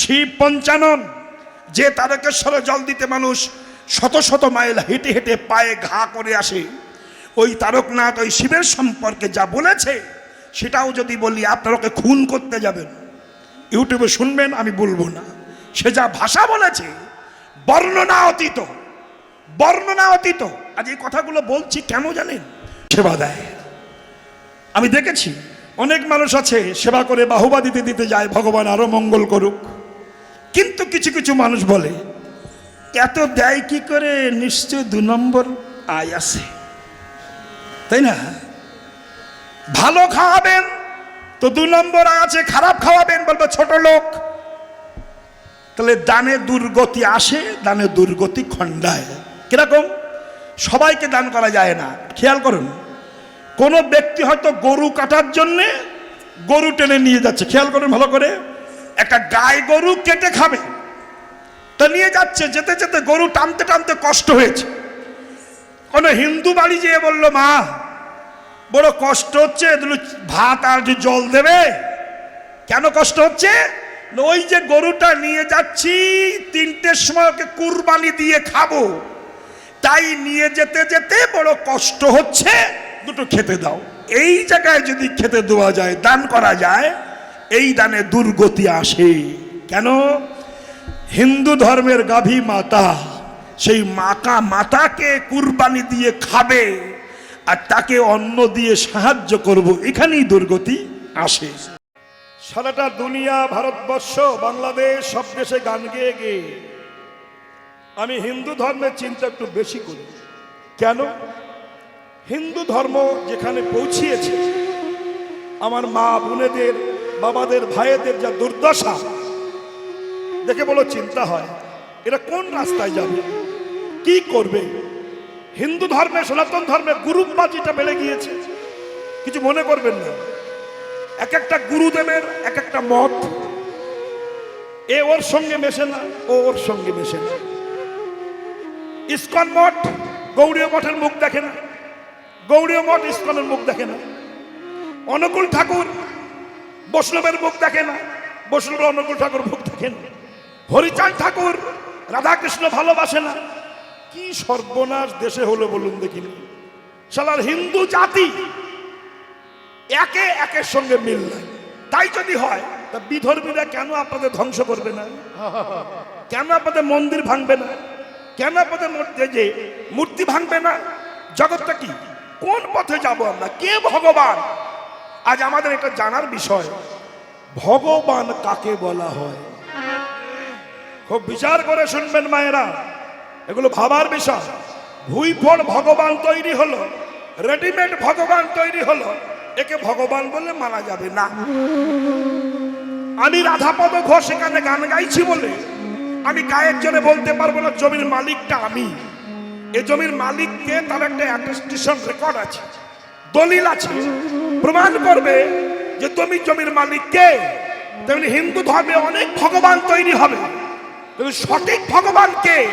শিব পঞ্চানন, যে তারকেশ্বরে জল দিতে মানুষ শত শত মাইল হেঁটে হেঁটে পায়ে ঘা করে আসে। ওই তারকনাথ ওই শিবের সম্পর্কে যা বলেছে, সেটাও যদি বলি, আপনারা ওকে খুন করতে যাবেন। ইউটিউবে শুনবেন, আমি বলব না। সে যা ভাষা বলেছে, বর্ণনা অতীত বর্ণনা অতীত। আজ এই কথাগুলো বলছি কেন জানেন? সেবা দেয়। আমি দেখেছি, অনেক মানুষ আছে, সেবা করে বাহুবা দিতে দিতে যায়, ভগবান আরও মঙ্গল করুক। কিন্তু কিছু কিছু মানুষ বলে, এত দেয় কি করে? নিশ্চয় দু নম্বর আয় আছে। তাই না? ভালো খাওয়াবেন, তো দু নম্বর আছে, খারাপ খাওয়াবেন, বলবে ছোট লোক। তাহলে দানে দুর্গতি আসে, দানে দুর্গতি খণ্ডায়। কীরকম? সবাইকে দান করা যায় না। খেয়াল করুন, কোনো ব্যক্তি হয়তো গরু কাটার জন্যে গরু টেনে নিয়ে যাচ্ছে। খেয়াল করুন ভালো করে। একটা গায়ে গরু কেটে খাবে। তা নিয়ে যাচ্ছে, যেতে যেতে গরু টানতে টানতে কষ্ট হয়েছে। কোনো হিন্দু বাড়ি যেয়ে বলল, মা, বড় কষ্ট হচ্ছে ভাত আর জল দেবে। কেন কষ্ট হচ্ছে? ওই যে গরুটা নিয়ে যাচ্ছি, তিনটের সময় ওকে কুরবানি দিয়ে খাব। তাই নিয়ে যেতে যেতে বড় কষ্ট হচ্ছে, দুটো খেতে দাও। এই জায়গায় যদি খেতে দেওয়া যায়, দান করা যায় এই দানে দুর্গতি আসে। কেন? হিন্দু ধর্মের গাভী মাতা, সেই মাতা মাতাকে কুরবানি দিয়ে খাবে আর তাকে অন্ন দিয়ে সাহায্য করব, এখানেই দুর্গতি আসে। সারাটা দুনিয়া, ভারতবর্ষ, বাংলাদেশ, সব দেশে গান গেয়ে গেয়ে। আমি হিন্দু ধর্মের চিন্তা একটু বেশি করি। কেন? হিন্দু ধর্ম যেখানে পৌঁছিয়েছে, আমার মা বোনেদের বাবাদের, ভাইয়েদের যা দুর্দশা, দেখে বলো চিন্তা হয়, এরা কোন রাস্তায় যাবে? কি করবে? হিন্দু ধর্মে, সনাতন ধর্মে গুরুবাজিটা বেড়ে গিয়েছে, কিছু মনে করবেন না। এক একটা গুরুদেবের এক একটা মত, এ ওর সঙ্গে মেশে না, ও ওর সঙ্গে মেশে না। ইস্কন মঠ গৌড়ীয় মঠের মুখ দেখে না। গৌড়ীয় মঠ ইস্কনের মুখ দেখে না। অনুকূল ঠাকুর বৈষ্ণবের মুখ দেখে না বৈষ্ণবের অনুকূল ঠাকুর মুখ দেখে না। হরিচাঁদ ঠাকুর, রাধাকৃষ্ণ ভালোবাসে না। কি সর্বনাশ দেশে হলো বলুন দেখিনি শালার হিন্দু জাতি একে একের সঙ্গে মিল নাই। তাই যদি হয়, তা বিধর্মীরা কেন আপনাদের ধ্বংস করবে না? কেন আপনাদের মন্দির ভাঙবে না? কেন আপনাদের মধ্যে যে মূর্তি ভাঙবে না? জগৎটা কি? কোন পথে যাব আমরা? কে ভগবান? আজ আমাদের এটা জানার বিষয়। ভগবান কাকে বলা হয়? খুব বিচার করে শুনবেন মায়েরা। এগুলো ভাবার বিষয়। ভুইফল ভগবান তৈরি হলো, রেডিমেড ভগবান তৈরি হলো, একে ভগবান বলে মানা যাবে না। আমি রাধাপদ ঘোষ এখানে গান গাইছি বলে, আমি গায়ের জন্য বলতে পারব না, জমির মালিকটা আমি। এ জমির মালিককে তার একটা রেকর্ড আছে, দলিল আছে। প্রমাণ করবে যে তুমি জমির মালিক কে? তেমনি হিন্দু ধর্মে অনেক ভগবান তৈরি হবে। কিন্তু সঠিক ভগবান কে?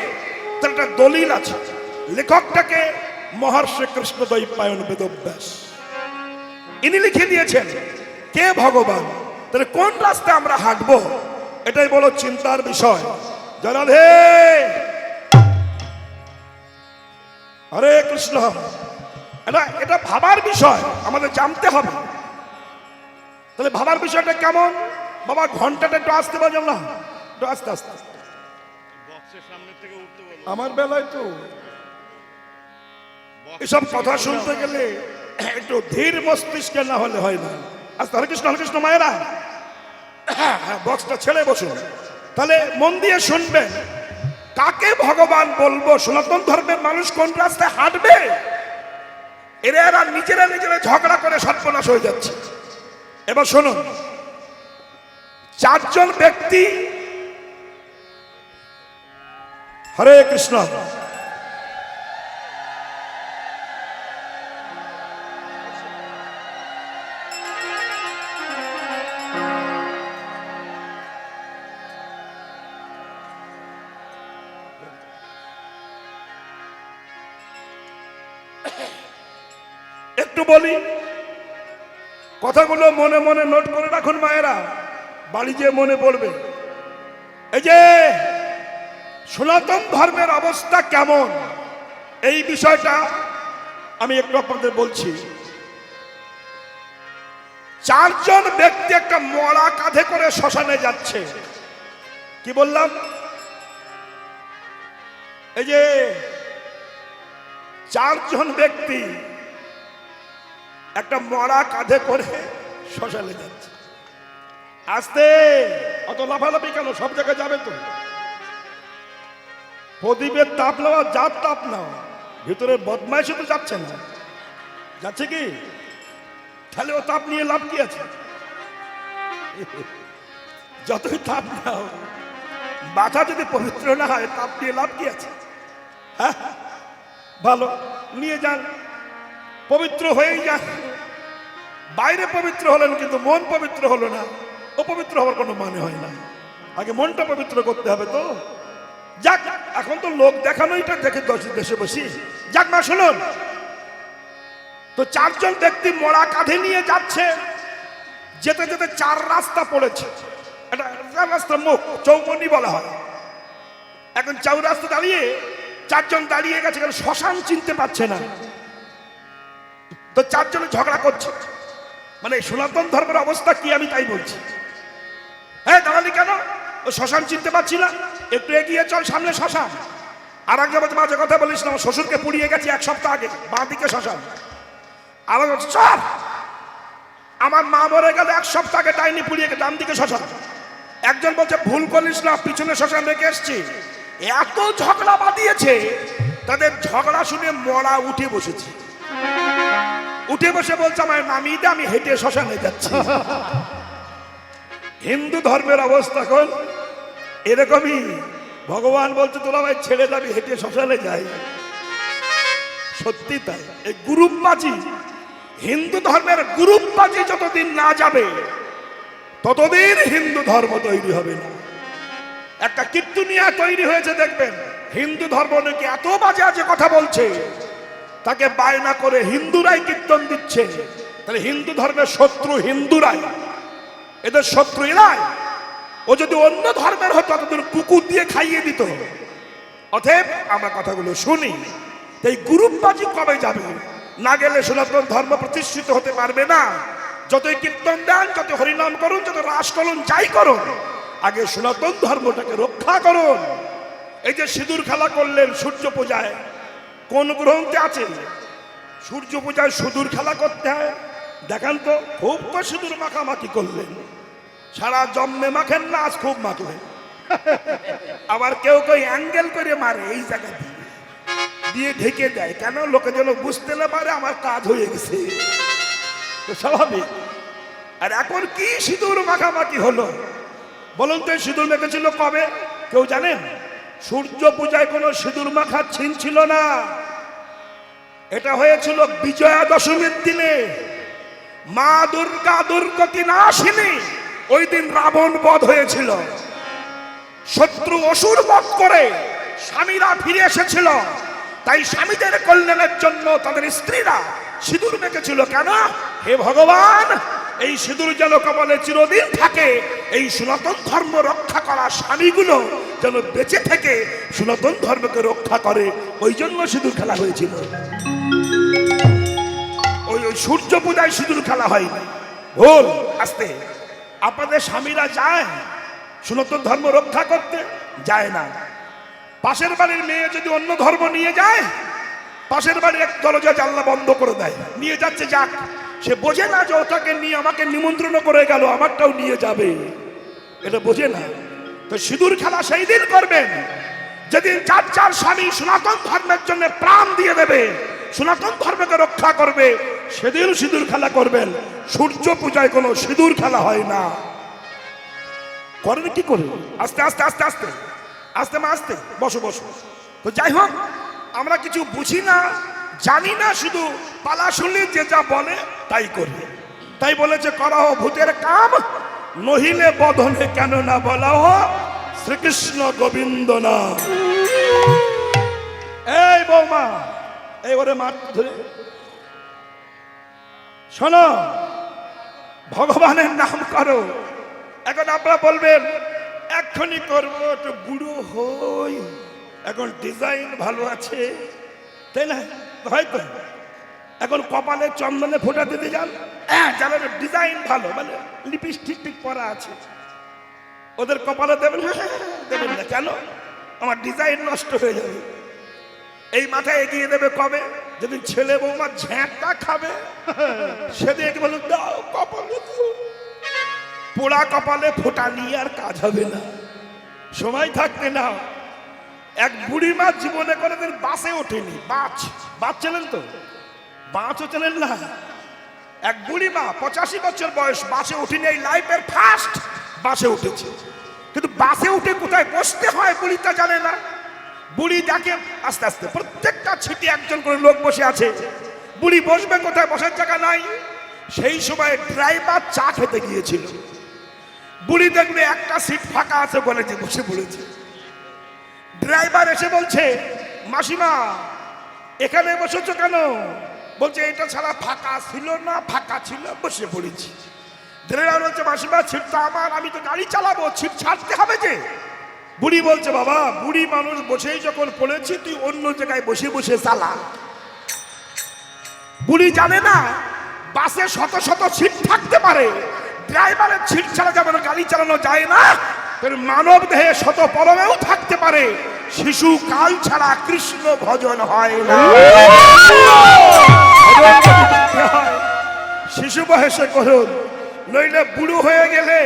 তার একটা দলিল আছে। লেখকটাকে মহর্ষি কৃষ্ণ দৈপায়ন বেদব্যাস। ইনি লিখে দিয়েছেন, কে ভগবান? তাহলে কোন রাস্তায় আমরা হাঁটবো? এটাই বলো চিন্তার বিষয়। জনাধে হরে কৃষ্ণ! এটা এটা ভাবার বিষয় আমাদের জানতে হবে। তাহলে ভাবার বিষয়টা কেমন? বাবা ঘন্টাটা একটু আসতে পারলাম না? একটু আস্তে আস্তে আস্তে। বক্সের সামনে থেকে উঠতে আমার বেলায় তো। এসব কথা শুনতে গেলে একটু ধীর মস্তিষ্কে না হলে হয় না। আচ্ছা হরে কৃষ্ণ হরে কৃষ্ণ মায়েরা। হ্যাঁ হ্যাঁ বক্সটা ছেড়ে বসুন। তাহলে মন দিয়ে শুনবেন। কাকে ভগবান বলব? সনাতন ধর্মের মানুষ কোন রাস্তায় হাঁটবে? এরা এরা নিজেরা নিজেরা ঝগড়া করে সর্বনাশ হয়ে যাচ্ছে। এবার শুনুন, চারজন ব্যক্তি হরে কৃষ্ণ। কথাগুলো মনে মনে নোট করে রাখুন মায়েরা। বাড়ি যেয়ে মনে পড়বে। এই যে সনাতন ধর্মের অবস্থা কেমন? এই বিষয়টা আমি একটু আপনাদের বলছি। চারজন ব্যক্তি একটা মরা কাঁধে করে শ্মশানে যাচ্ছে। কি বললাম? এই যে চারজন ব্যক্তি একটা মরা কাঁধে করে শ্মশানে যাচ্ছে। আসতে! অত লাফালাফি কেন? সব জায়গায় যাবে তো। প্রদীপের তাপ নেওয়া যার তাপ নেওয়া। ভিতরে বদমাইশে তো যাচ্ছে না। যাচ্ছে কি? তাহলে ও তাপ নিয়ে লাভ কি আছে? যতই তাপ নাও মাথা যদি পবিত্র না হয়, তাপ নিয়ে লাভ কি আছে? হ্যাঁ? ভালো, নিয়ে যান। পবিত্র হয়েই যান বাইরে পবিত্র হলেন কিন্তু মন পবিত্র হলো না। অপবিত্র হওয়ার কোনো মানে হয় না। আগে মনটা পবিত্র করতে হবে তো। যাক, এখন তো লোক দেখানোইটা দেখে দশ- দেশে বসি। যাক মা, শুনুন। তো চারজন ব্যক্তি মরা কাঁধে নিয়ে যাচ্ছে। যেতে যেতে চার রাস্তা পড়েছে। এটা চার রাস্তার মুখ, চৌমনি বলা হয়। এখন চৌরাস্তা দাঁড়িয়ে চারজন দাঁড়িয়ে গেছে কারণ শ্মশান চিনতে পারছে না। তো চারজনে ঝগড়া করছে। মানে সনাতন ধর্মের অবস্থা কি আমি তাই বলছি। হ্যাঁ দাঁড়ালি কেন? ও শ্মশান চিনতে পারছি না। একটু এগিয়ে চল, সামনে শ্মশান। আর আগে বছর মাঝে কথা বলিস না, আমার শ্বশুরকে পুড়িয়ে গেছি এক সপ্তাহ আগে। বাঁ দিকে শ্মশান বলছে, চল! আমার মা মরে গেল, এক সপ্তাহ আগে ডাইনি পুড়িয়ে গেছে ডান দিকে শ্মশান। একজন বলছে, ভুল করিস না, পিছনে শ্মশান রেখে এসছি। এত ঝগড়া বাঁধিয়েছে, তাদের ঝগড়া শুনে মরা উঠে বসেছে। উঠে বসে বলছে আমার নামিয়ে দে, আমি হেঁটে শ্মশানে যাচ্ছি। হিন্দু ধর্মের অবস্থা কোন? এরকমই। ভগবান বলছে তোরা ভাই ছেড়ে যাবি হেঁটে শ্মশানে যাই। সত্যি তাই। এই গ্রুপবাজি হিন্দু ধর্মের গ্রুপবাজি যতদিন না যাবে ততদিন হিন্দু ধর্ম তৈরি হবে না। একটা কীর্তনিয়া তৈরি হয়েছে দেখবেন। হিন্দু ধর্ম নাকি এত বাজে আজে কথা বলছে। তাকে বায়না করে হিন্দুরাই কীর্তন দিচ্ছে। তাহলে হিন্দু ধর্মের শত্রু হিন্দুরাই। এদের শত্রু এরাই। ও যদি অন্য ধর্মের হতো তাদের কুকুর দিয়ে খাইয়ে দিত। অতএব আমরা কথাগুলো শুনি। এই গ্রুপবাজি কবে যাবে? না গেলে সনাতন ধর্ম প্রতিষ্ঠিত হতে পারবে না। যতই কীর্তন দেন যত হরিনাম করুন যত রাস করুন, যাই করুন, আগে সনাতন ধর্মটাকে রক্ষা করুন। এই যে সিঁদুর খেলা করলেন সূর্য পূজায় কোন গ্রন্থে আছে? সূর্য পূজায় সিঁদুর খেলা করতে হয়। দেখান তো, খুব তো সিঁদুর মাখামাখি করলেন। সারা জন্মে মাখেন না, আজ খুব মাখলেন। আবার কেউ কেউ অ্যাঙ্গেল করে মারে এই জায়গা দিয়ে। দিয়ে ঢেকে দেয়। কেন? লোকে যেন বুঝতে না পারে আমার কাজ হয়ে গেছে। তো স্বাভাবিক। আর এখন কি সিঁদুর মাখামাখি হলো? বলুন তো সিঁদুর মেখেছিল কবে? কেউ জানেন? সূর্য পূজায় কোনো সিঁদুর মাখা ছিল না। এটা হয়েছিল বিজয়া দশমীর দিনে। মা দুর্গা দুর্গতি না আসেনি ওই দিন রাবণ বধ হয়েছিল। শত্রু অসুর বধ করে স্বামীরা ফিরে এসেছিল। তাই স্বামীদের কল্যাণের জন্য তাদের স্ত্রীরা সিঁদুর মেখেছিল। কেন? হে ভগবান, এই সিঁদুর যেন কপালে চিরদিন থাকে, এই সনাতন ধর্ম রক্ষা করা স্বামীগুলো যেন বেঁচে থেকে সনাতন ধর্মকে রক্ষা করে, ওই জন্য সিঁদুর খেলা হয়েছিল। ওই সূর্য পূজায় সিঁদুর খেলা হয়নি ভুল, আসতে। আপনাদের স্বামীরা যায় সনাতন ধর্ম রক্ষা করতে, যায় না। পাশের বাড়ির মেয়ে যদি অন্য ধর্ম নিয়ে যায়, পাশের বাড়ির এক দরজা জানলা বন্ধ করে দেয়। নিয়ে যাচ্ছে, যাক। সে বোঝে না যে ওটাকে নিয়ে আমাকে নিমন্ত্রণ করে গেল, আমারটাও নিয়ে যাবে। এটা বোঝে না। তো সিঁদুর খেলা সেই দিন করবেন। যেদিন চার চার স্বামী সনাতন ধর্মের জন্য প্রাণ দিয়ে দেবে। সনাতন ধর্মকে রক্ষা করবে, সেদিন সিঁদুর খেলা করবেন। সূর্য পূজায় কোনো সিঁদুর খেলা হয় না। করেন কি করে? আস্তে আস্তে আস্তে আস্তে। আস্তে মা, আস্তে। বসো বসো। তো যাই হোক, আমরা কিছু বুঝি না, জানি না, শুধু পালা শুনলে যে যা বলে তাই করি। তাই বলেছে করাহ ভূতের কাম, নহিলে বদনে কেন না বলা হো শ্রীকৃষ্ণ গোবিন্দ না এই বৌমা এই ওরে মার ধরে। শোনো, ভগবানের নাম করো। এখন আপনারা বলবেন, এক্ষুনি করব, একটু বুড়ো হই। এখন ডিজাইন ভালো আছে। তাই না? হয়তো এখন কপালে চন্দনে ফোটা দিতে যান। হ্যাঁ জানেন ডিজাইন ভালো মানে লিপস্টিক টিক পরা আছে। ওদের কপালে দেবেন দেবেন না। কেন? আমার ডিজাইন নষ্ট হয়ে যাবে। এই মাথায় এগিয়ে দেবে কবে? যেদিন ছেলে বৌমা ঝ্যাঁটা খাবে সেদিন বলুন দাও কপালে পোড়া কপালে ফোটা নিয়ে আর কাজ হবে না। সময় থাকতে না। এক বুড়ি মা জীবনে কোনোদিন বাসে ওঠেনি। বাচ বাচ চেনেন তো? বাঁচও চেনেন না। এক বুড়ি মা পঁচাশি বছর বয়স বাসে উঠিনি এই লাইফের ফার্স্ট বাসে উঠেছে। কিন্তু বাসে উঠে কোথায় বসতে হয় বুড়ি তা জানে না। বুড়ি দেখে আস্তে আস্তে প্রত্যেকটা ছিটে একজন করে লোক বসে আছে। বুড়ি বসবে কোথায়? বসার জায়গা নাই। সেই সময় ড্রাইভার চা খেতে গিয়েছিল। বুড়ি দেখবে একটা সিট ফাঁকা আছে বলে যে বসে পড়েছে। ড্রাইভার এসে বলছে, মাসিমা, এখানে বসেছো কেন? বলছে, এটা ছাড়া ফাঁকা ছিল না, ফাঁকা ছিল, বসে পড়েছি। ড্রাইভার বলছে, মাসিমা, ছিটটা আমার, আমি তো গাড়ি চালাবো, ছিট ছাড়তে হবে যে। বুড়ি বলছে, বাবা, বুড়ি মানুষ বসেই যখন পড়েছি, তুই অন্য জায়গায় বসে বসে চালা। বুড়ি জানে না, বাসে শত শত সিট থাকতে পারে, ড্রাইভারের সিট ছাড়া যাবে না গাড়ি চালানো যায় না মানব দেহে শত পরমেও থাকতে পারে। শিশু কাল ছাড়া কৃষ্ণ ভজন হয় না। শিশু বয়সে করুন, নইলে বুড়ো হয়ে গেলে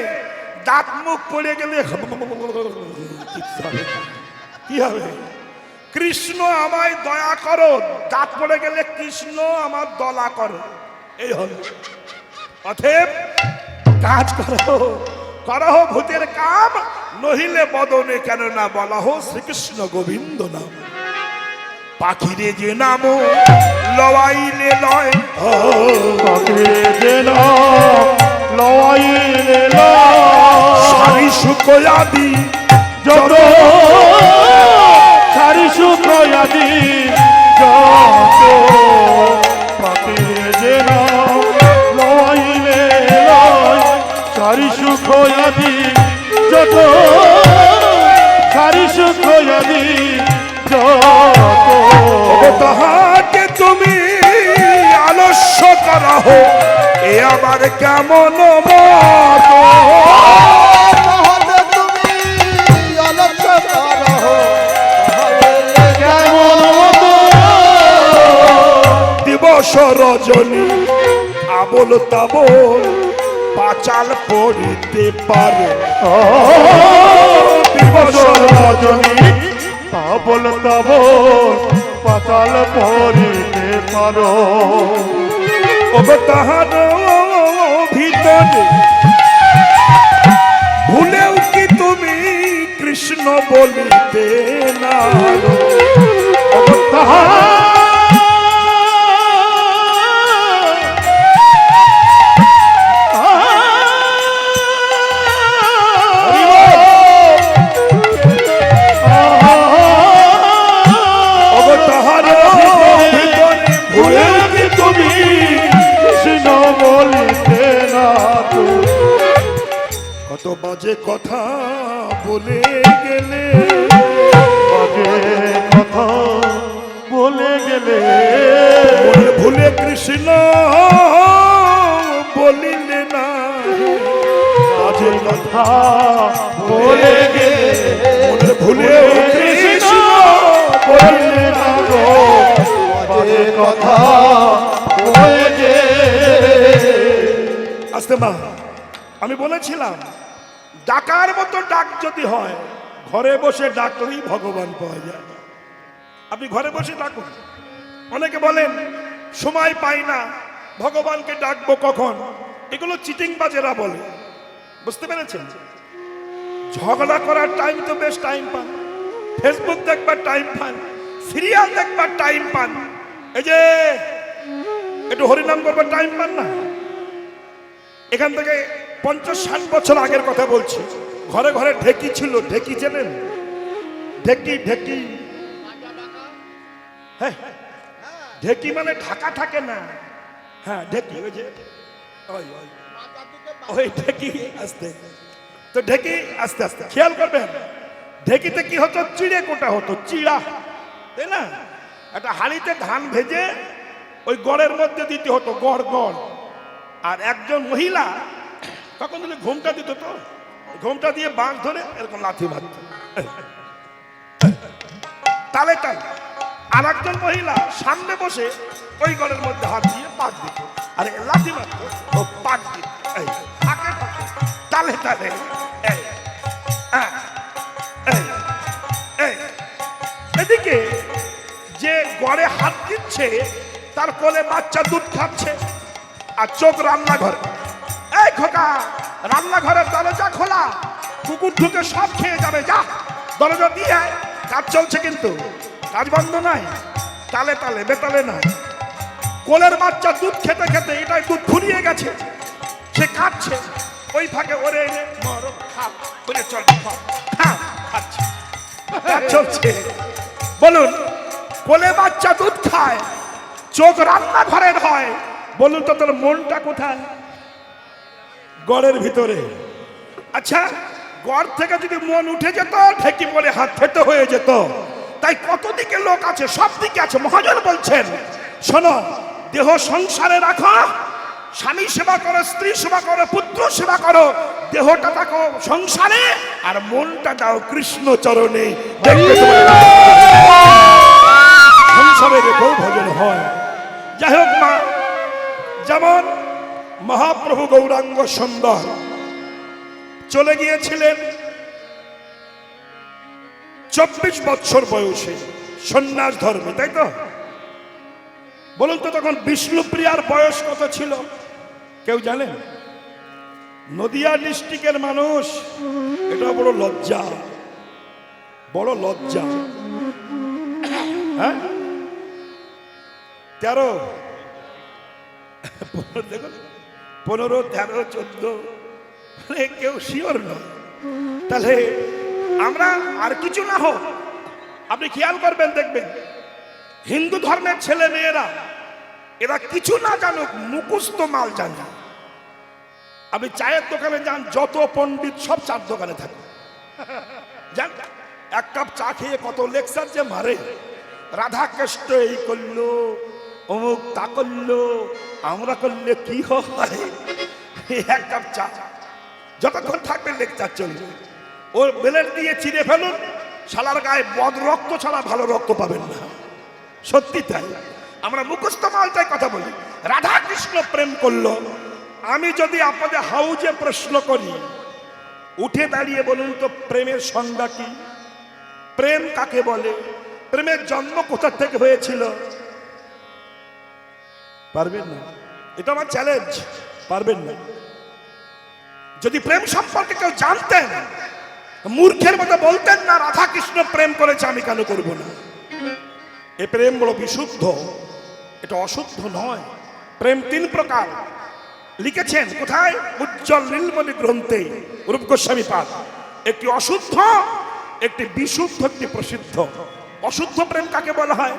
দাঁত মুখ পড়ে গেলে কি হবে? কৃষ্ণ আমায় দয়া করো, দাঁত পড়ে গেলে কৃষ্ণ আমার দলা করো। এই হল। অথেব কাজ করো করো ভূতের কাম, নহিলে বদনে কেন না বলা হো শ্রীকৃষ্ণ গোবিন্দ নাম। পাখিরে যে নাম লওয়াইলে লয়। ও সারি শুকয়াদি যত সারি শুক্রয়াদি যত পাকে যেন লইলে সারি শুক্রয়াদি যত সারি শুক্রয়াদি যত তাহাকে তুমি আলস্য করা হো এ আমার কেমন দিবস রজনী আবল তাবল পাচাল পড়িতে পারে। দিবস রজনী তাবল পাতাল পরিতে পারো। ওগো তাহার ভিতরে, ভুলেও কি তুমি কৃষ্ণ বলিতে না? ওগো বলিতে না তো। কত বাজে কথা বলে গেলে? আগে কথা বলে গেলে। ভুলে কৃষ্ণ বলিলে না। বাজে কথা বলে গেলে। ভুলে কৃষ্ণ বললে না। বাজে কথা আসতে মা, আমি বলেছিলাম, ডাকার মতো ডাক যদি হয়, ঘরে বসে ডাকলেই ভগবান পাওয়া যায়। আপনি ঘরে বসে ডাকুন। অনেকে বলেন, সময় পাই না, ভগবানকে ডাকবো কখন? এগুলো চিটিং বাজেরা বলে। বুঝতে পেরেছেন? ঝগড়া করার টাইম তো বেশ টাইম পান। ফেসবুক দেখবার টাইম পান। সিরিয়াল দেখবার টাইম পান। এই যে, একটু হরিনাম করবার টাইম পান না? এখান থেকে পঞ্চাশ ষাট বছর আগের কথা বলছি। ঘরে ঘরে ঢেকি ছিল, ঢেকি চেনেন? ঢেকি ঢেকি। হ্যাঁ ঢেকি মানে ঢাকা থাকে না। হ্যাঁ ঢেকি। ওই যে ওই ঢেকি আসতে। তো ঢেকি আস্তে আস্তে। খেয়াল করবেন, ঢেকিতে কি হতো? চিড়ে কোটা হতো, চিড়া। তাই না? একটা হাঁড়িতে ধান ভেজে ওই গড়ের মধ্যে দিতে হতো, গড় গড়। আর একজন মহিলা, তখন দিলে ঘুমটা দিত তো। ঘুমটা দিয়ে বাঁশ ধরে এরকম লাথি মারত। তালে তালে আর একজন মহিলা সামনে বসে ওই গড়ের মধ্যে হাত দিয়ে পাক দিত। আর লাথি মারত, ও পাক দিত। তালে তালে এদিকে যে গড়ে হাত দিচ্ছে, তার কোলে বাচ্চা দুধ খাচ্ছে। আর চোখ রান্নাঘরে। এই খোকা রান্নাঘরের দরজা খোলা কুকুর ঢুকে সব খেয়ে যাবে যা। দরজা দিয়ে। কাজ চলছে কিন্তু। কাজ বন্ধ নাই তালে তালে বেতালে নাই। কোলের বাচ্চা দুধ খেতে খেতে এটাই দুধ ফুরিয়ে গেছে। সে কাঁদছে ওই ফাঁকে ওরে এনে বলে চল খা খা, খাচ্ছে। চলছে। বলুন কোলে বাচ্চা দুধ খায় চোখ রান্না ঘরের হয়। বলুন তো তোর মনটা কোথায়? গড়ের ভিতরে। আচ্ছা গড় থেকে যদি মন উঠে যেত ঠেকি পড়ে হাত ফেটে হয়ে যেত। তাই কত দিকে লোক আছে? সব দিকে আছে। মহাজন বলছেন, শোনো, দেহ সংসারে রাখো, স্বামী সেবা করো, স্ত্রী সেবা করো, পুত্র সেবা করো, দেহটা থাকো সংসারে আর মনটা দাও কৃষ্ণ চরণে সংসারে রেখেও ভজন হয়। যাই হোক যেমন মহাপ্রভু গৌরাঙ্গ সুন্দর। চলে গিয়েছিলেন চব্বিশ বৎসর বয়সে, সন্ন্যাস ধর্মে, তাই তো? বলুন তো তখন বিষ্ণুপ্রিয়ার বয়স কত ছিল? কেউ জানেন? নদিয়া ডিস্ট্রিক্টের মানুষ, এটা বড় লজ্জা। বড় লজ্জা। হ্যাঁ? তেরো পনেরো তেরো, চোদ্দ। কেউ শিওর নয়। তাহলে আমরা আর কিছু না হোক, আপনি খেয়াল করবেন, দেখবেন, হিন্দু ধর্মের ছেলে মেয়েরা, এরা কিছু না জানুক, মুখস্থ মাল জানে। আপনি চায়ের দোকানে যান, যত পণ্ডিত, সব চার দোকানে থাকে যান, এক কাপ চা খেয়ে কত লেকচার যে মারে। রাধা কৃষ্ণ এই করল। অমুক তা করল, আমরা করলে কি হয়? কাপ চা। যতক্ষণ থাকবে লেকচার চলবে। ও বেলেট দিয়ে চিড়ে ফেলুন, শালার গায়ে বদ রক্ত ছাড়া ভালো রক্ত পাবেন না। সত্যি তাই। আমরা মুখস্থ মালটাই কথা বলি। রাধা কৃষ্ণ প্রেম করল। আমি যদি আপনাদের হাউজে প্রশ্ন করি, উঠে দাঁড়িয়ে বলুন তো, প্রেমের সংজ্ঞা কি? প্রেম কাকে বলে? প্রেমের জন্ম কোথা থেকে হয়েছিল? পারবেন না। এটা আমার চ্যালেঞ্জ পারবেন না। যদি প্রেম সম্পর্কে কেউ জানতেন, মূর্খের মতো বলতেন না রাধা কৃষ্ণ প্রেম করেছে, আমি কেন করব না? এ প্রেম বড় বিশুদ্ধ। এটা অশুদ্ধ নয়। প্রেম তিন প্রকার। লিখেছেন কোথায়? উজ্জ্বল নীলমণি গ্রন্থে, রূপ গোস্বামী পাঠ একটি অশুদ্ধ, একটি বিশুদ্ধ, একটি প্রসিদ্ধ। অশুদ্ধ প্রেম কাকে বলা হয়?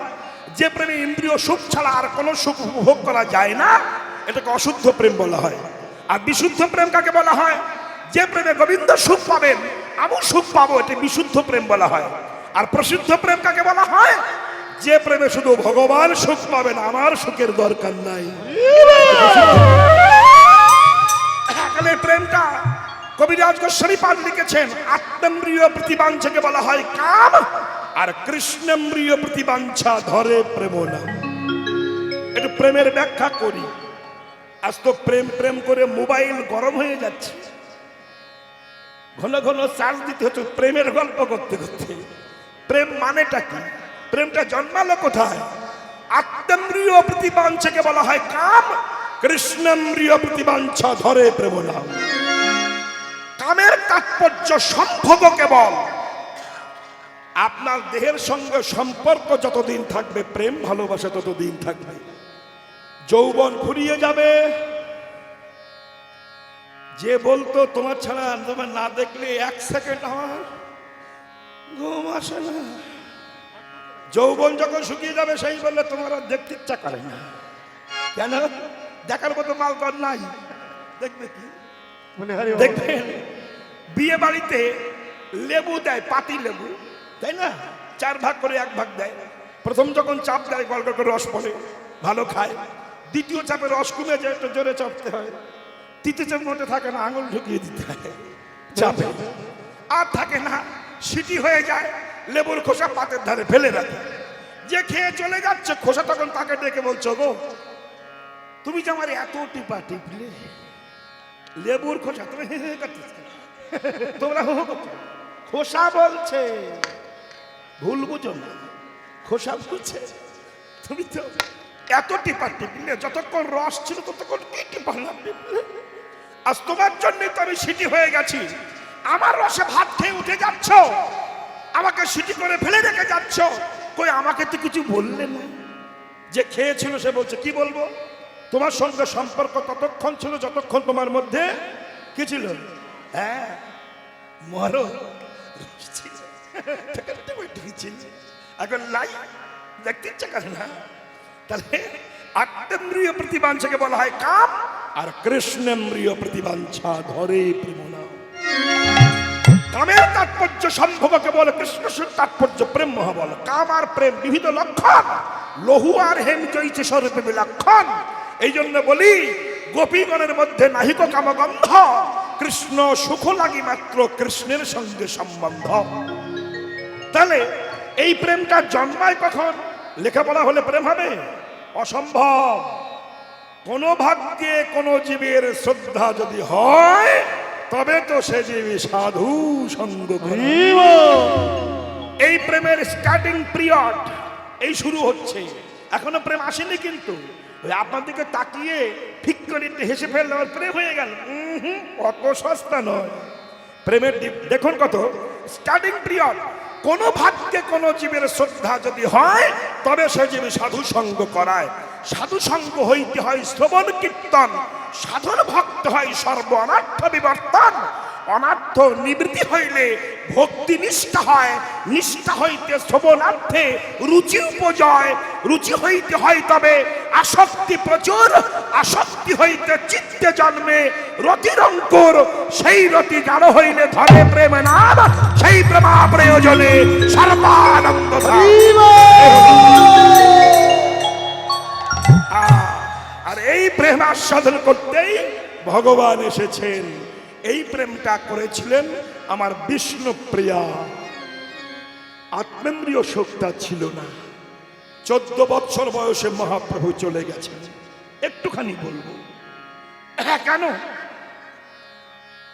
যে প্রেমে ইন্দ্রিয় সুখ ছাড়া আর কোনো সুখ উপভোগ করা যায় না, এটাকে অশুদ্ধ প্রেম বলা হয়। আর বিশুদ্ধ প্রেম কাকে বলা হয়? যে প্রেমে গোবিন্দ সুখ পাবেন আমিও সুখ পাবো, এটি বিশুদ্ধ প্রেম বলা হয়। আর প্রসিদ্ধ প্রেম কাকে বলা হয়? যে প্রেমে শুধু ভগবান সুখ পাবেন, আমার সুখের দরকার নাই। প্রেমটা কবিরাজ গোস্বামী পাঠ লিখেছেন আত্মম্রিয় প্রতিবাঞ্ছাকে বলা হয় কাম। আর কৃষ্ণম্রিয় প্রতিবাঞ্ছা ধরে প্রেম নাম একটু প্রেমের ব্যাখ্যা করি। আজ তো প্রেম প্রেম করে মোবাইল গরম হয়ে যাচ্ছে। ঘন ঘন চার্জ দিতে হচ্ছে, প্রেমের গল্প করতে করতে। প্রেম মানেটা কি? প্রেমটা জন্মালো কোথায়? আত্মম্রিয় প্রতিবাঞ্ছাকে বলা হয় কাম। কৃষ্ণম্রিয় প্রতিবাঞ্ছা ধরে প্রেম নাম কামের তাৎপর্য সম্ভব কেবল আপনার দেহের সঙ্গে সম্পর্ক যতদিন থাকবে প্রেম ভালোবাসা ততদিন থাকবে। যৌবন ফুরিয়ে যাবে। যে বলতো তোমার ছাড়া তোমার না। দেখলে এক সেকেন্ড আমার ঘুম আসে না। যৌবন যখন শুকিয়ে যাবে সেই বললে তোমার আর দেখতে ইচ্ছা করে না। কেন? দেখার মতো মালকর নাই। দেখবে কি। দেখবেন বিয়ে বাড়িতে লেবু দেয় পাতি লেবু। তাই না চার ভাগ করে এক ভাগ দেয় প্রথম যখন চাপ দেয় গল্প করে রস পড়ে ভালো খায় দ্বিতীয় চাপে রস কমে যায় একটু জোরে চাপতে হয় তৃতীয় চাপ মোটে থাকে না আঙুল ঢুকিয়ে দিতে হয় চাপে আর থাকে না সিটি হয়ে যায় লেবুর খোসা পাতের ধারে ফেলে রাখে যে খেয়ে চলে যাচ্ছে খোসা তখন তাকে ডেকে বলছো গো তুমি যে আমার এত টিপা টিপলে লেবুর খোসা তুমি তোমরা? খোসা বলছে ভুল বুঝো না। খোসা বুঝছে তুমি তো এত টিপা টিপলে যতক্ষণ রস ছিল ততক্ষণ কি টিপা না আজ তোমার জন্য তো আমি সিটি হয়ে গেছি। আমার রসে ভাত খেয়ে উঠে যাচ্ছ। আমাকে সিটি করে ফেলে রেখে যাচ্ছ। কই, আমাকে তো কিছু বললে না। যে খেয়েছিল সে বলছে, কি বলব? তোমার সঙ্গে সম্পর্ক ততক্ষণ ছিল যতক্ষণ তোমার মধ্যে কি ছিল? হ্যাঁ মরো ছিল। বলা হয় কাম আর তাৎপর্য সম্ভবকে বলে কৃষ্ণ তাৎপর্য প্রেম বল কাম আর প্রেম বিবিধ লক্ষণ লহু আর হেম জয়িছে স্বরূপে বিলক্ষণ এই জন্য বলি গোপীগণের মধ্যে নাহিক কামগন্ধ, কৃষ্ণ সুখ লাগি মাত্র কৃষ্ণের সঙ্গে সম্বন্ধ। তাহলে এই প্রেমটা জন্মায় কখন? লেখাপড়া হলে প্রেম হবে? অসম্ভব। কোন ভাগ্যে কোন জীবের শ্রদ্ধা যদি হয় তবে তো সে জীবী সাধু সঙ্গ। এই প্রেমের স্টার্টিং পিরিয়ড এই শুরু হচ্ছে। এখনও প্রেম আসেনি কিন্তু। আপনার দিকে তাকিয়ে ঠিক করে হেসে ফেললে আমার প্রেম হয়ে গেল। অত সস্তা নয়। প্রেমের দেখুন কত। স্টার্টিং পিরিয়ড কোন ভাগ্যে কোনো জীবের শ্রদ্ধা যদি হয়, তবে সে জীবী সাধু সঙ্গ করায়। সাধু সঙ্গ হইতে হয় শ্রবণ কীর্তন, সাধুর ভক্ত হয় সর্ব অনার্থ বিবর্তন। অনার্থ নিবৃত্তি হইলে ভক্তি নিষ্ঠা হয়। নিষ্ঠা হইতে শ্রবণার্থে রুচি উপজয়। রুচি হইতে হয় তবে আসক্তি প্রচুর। আসক্তি হইতে চিত্তে জন্মে রতির অঙ্কুর। সেই রতি জান হইলে ধরে প্রেম নাম, সেই প্রেমা প্রয়োজনে সর্বানন্দ আর এই প্রেম আস্বাদন করতেই ভগবান এসেছেন। এই প্রেমটা করেছিলেন আমার বিষ্ণুপ্রিয়া। আত্মেন্দ্রীয় শোকটা ছিল না। চোদ্দ বছর বয়সে মহাপ্রভু চলে গেছে একটুখানি বলব। হ্যাঁ কেন?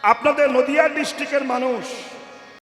আপনাদের নদিয়া ডিস্ট্রিক্টের মানুষ